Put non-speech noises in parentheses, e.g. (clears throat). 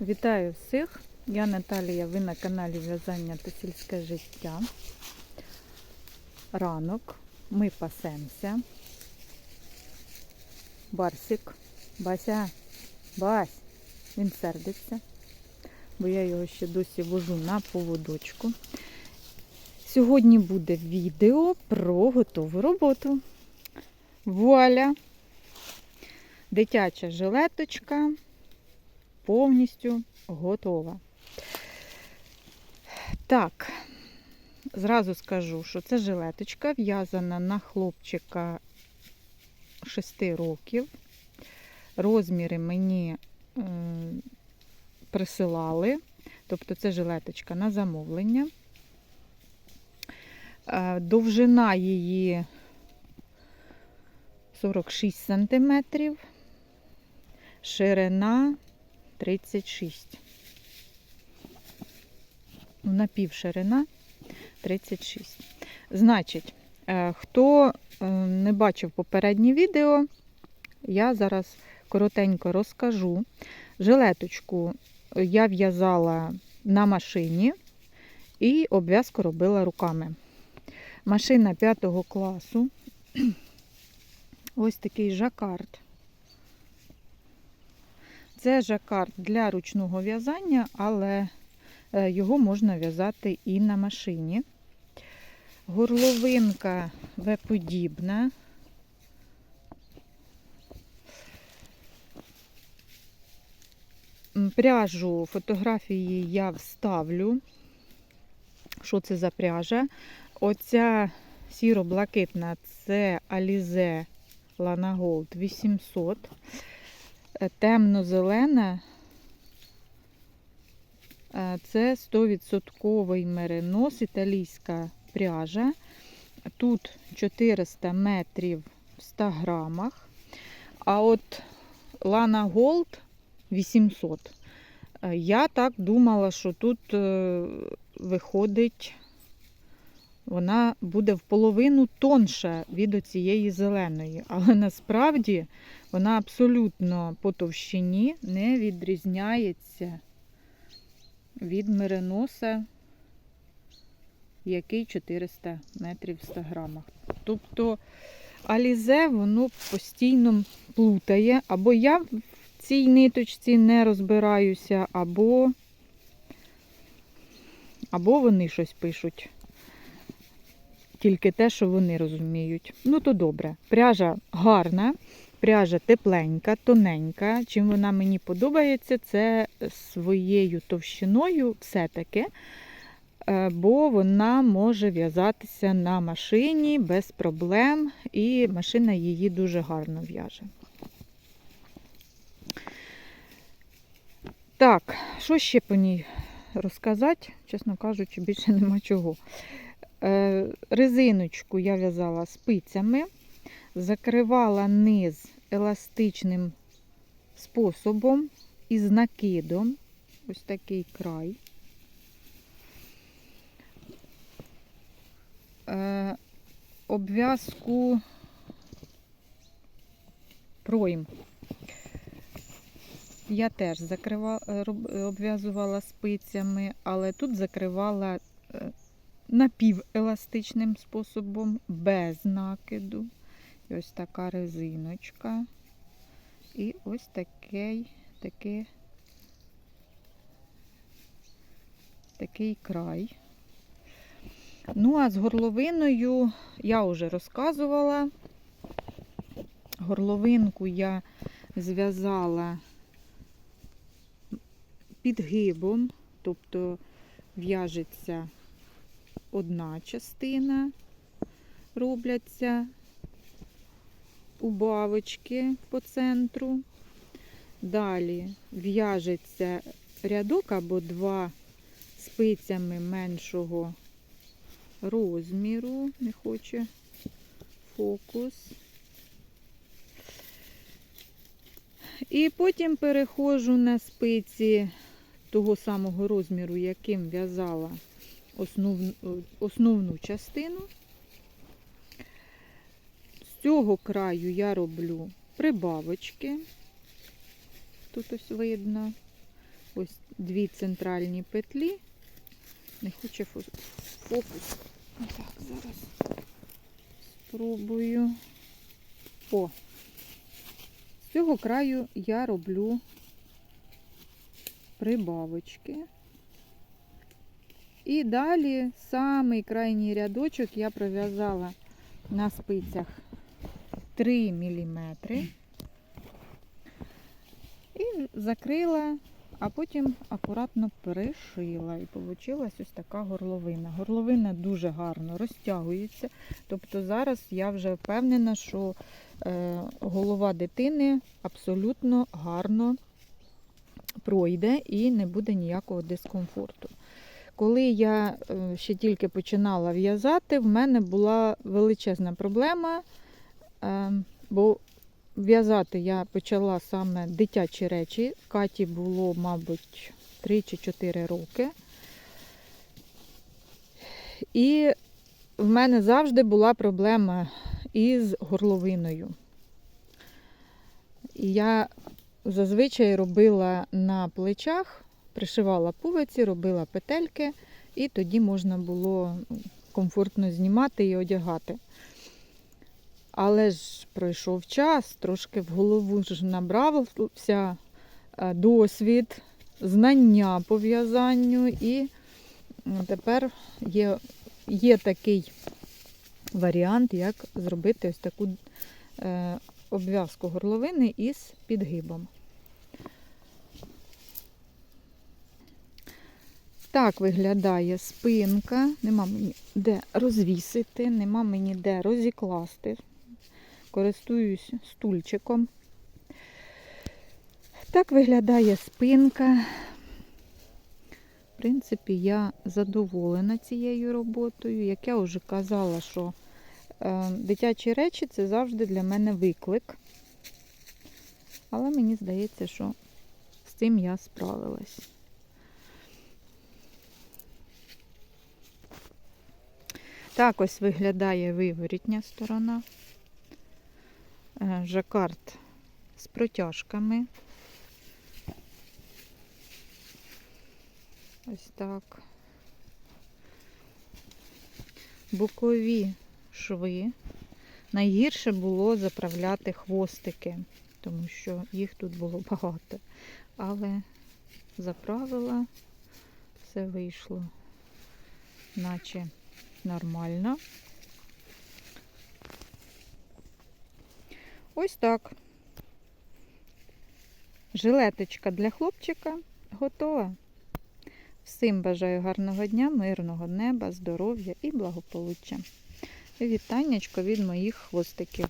Вітаю всіх! Я Наталія, ви на каналі В'язання та сільське життя. Ранок, ми пасемося. Барсик, Бася, Бась, він сердиться, бо я його ще досі вожу на поводочку. Сьогодні буде відео про готову роботу. Вуаля! Дитяча жилеточка повністю готова. Так, зразу скажу, що це жилеточка в'язана на хлопчика 6 років. Розміри мені е, присилали, тобто це жилеточка на замовлення. Е, довжина її 46 сантиметрів, ширина 36. Напівширина 36. Значить, е, хто е, не бачив попереднє відео, я зараз коротенько розкажу. Жилеточку я в'язала на машині і обв'язку робила руками. Машина 5 класу. (clears throat) Ось такий жакард. Це жакард для ручного в'язання, але е, його можна в'язати і на машині. Горловинка В-подібна. Пряжу фотографії я вставлю. Що це за пряжа? Оця сіро-блакитна це Alize Lana Gold 800 темно-зелена. Е, Це 100% меринос, італійська пряжа. Тут 400 метрів в 100 грамах. А от Lana Gold 800. Е, Я так думала, що тут е, виходить, вона буде в половину тонша від оцієї зеленої. Але насправді вона абсолютно по товщині не відрізняється від мериноса, який 400 метрів в 100 грамах. Тобто алізе воно постійно плутає, або я в цій ниточці не розбираюся, або, або вони щось пишуть. Тільки те, що вони розуміють. Ну, то добре. Пряжа гарна. Пряжа тепленька, тоненька. Чим вона мені подобається, це своєю товщиною все-таки, е, бо вона може в'язатися на машині без проблем, і машина її дуже гарно в'яже. Так, що ще по ній розказати? Чесно кажучи, більше нема чого. Е, Резиночку я в'язала спицями, закривала низ еластичним способом із накидом. Ось такий край. Е, обв'язку пройм. Я теж закривала, обв'язувала спицями, але тут закривала е, напівеластичним способом, без накиду. І ось така резиночка. І ось такий, такий, такий край. Ну, а з горловиною я вже розказувала. Горловинку я зв'язала підгибом, тобто в'яжеться одна частина, робляться убавочки по центру. Далі в'яжеться рядок або два спицями меншого розміру, не хоче фокус. І потім переходжу на спиці того самого розміру, яким в'язала основну, основну частину. З цього краю я роблю прибавочки. Тут ось видно. ось дві центральні петлі. Не хоче фо- фокус. Так, зараз спробую. О, з цього краю я роблю прибавочки. І далі самий крайній рядочок я пров'язала на спицях 3 мм і закрила, а потім акуратно перешила. І вийшла ось така горловина. Горловина дуже гарно розтягується. Тобто зараз я вже впевнена, що е, голова дитини абсолютно гарно пройде і не буде ніякого дискомфорту. Коли я е, ще тільки починала в'язати, в мене була величезна проблема, е, бо в'язати я почала саме дитячі речі. Каті було, мабуть, 3 чи 4 роки. І в мене завжди була проблема із горловиною. Я зазвичай робила на плечах, пришивала пуговиці, робила петельки, і тоді можна було комфортно знімати і одягати. Але ж пройшов час, трошки в голову ж набрався е, досвід, знання по в'язанню, і тепер є, є такий варіант, як зробити ось таку е, обв'язку горловини із підгибом. Так виглядає спинка. Нема мені де розвісити, нема мені де розікласти. Користуюсь стульчиком. Так виглядає спинка. В принципі, я задоволена цією роботою. Як я вже казала, що е, дитячі речі це завжди для мене виклик. Але мені здається, що з цим я справилась. Так ось виглядає виворітня сторона. Е, Жакард з протяжками. Ось так. Бокові шви. Найгірше було заправляти хвостики, тому що їх тут було (laughs) багато. Але заправила, все вийшло, наче нормально. Ось так. Жилеточка для хлопчика готова. Всім бажаю гарного дня, мирного неба, здоров'я і благополуччя. Вітаннячко від моїх хвостиків.